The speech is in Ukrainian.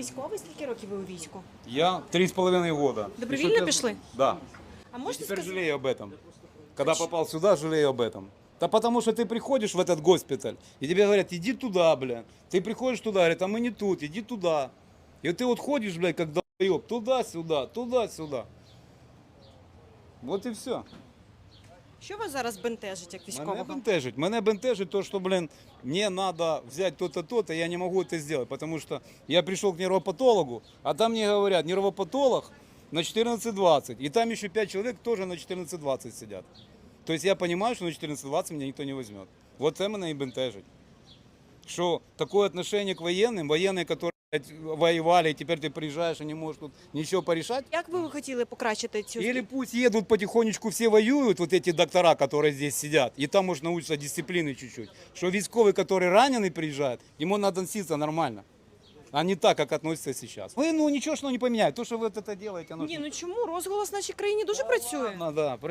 Військовий, скільки років ви у війську? Я три с половиной года. Добровольно И что ты- пошли? Да. А И можете теперь сказати? жалею об этом. Когда попал сюда, жалею об этом. Да потому что ты приходишь в этот госпиталь, и тебе говорят, иди туда, бля. Ты приходишь туда, говорят, а мы не тут, иди туда. И ты вот ходишь, блядь, как долбоеб, туда-сюда, туда-сюда. Вот и все. Що вас зараз бентежить як Мене військового? бентежить. Мене бентежить то, что, блин, мне надо взять то-то, то-то, я не могу это сделать, потому что я пришел к нейропатологу, а там мне говорят, нейропатолог на 14.20, и там еще 5 человек тоже на 14.20 сидят. То есть я понимаю, что на 14.20 меня никто не возьмет. Вот это мене и бентежить. Что такое отношение к военным, военные, которые блядь, воевали, и теперь ты приезжаешь и не можешь тут ничего порешать, Як би ви хотіли покращити цю или пусть едут потихонечку, все воюют, вот эти доктора, которые здесь сидят, и там может научиться дисциплины чуть-чуть. Что військовый, который раненый приезжает, ему надо относиться нормально. А не так, как относятся сейчас. Вы, ну, ничего, что не поменяет. То, что вы вот это делаете, оно... Ні, ну чому розголос в нашій країні дуже працює? Ну, да,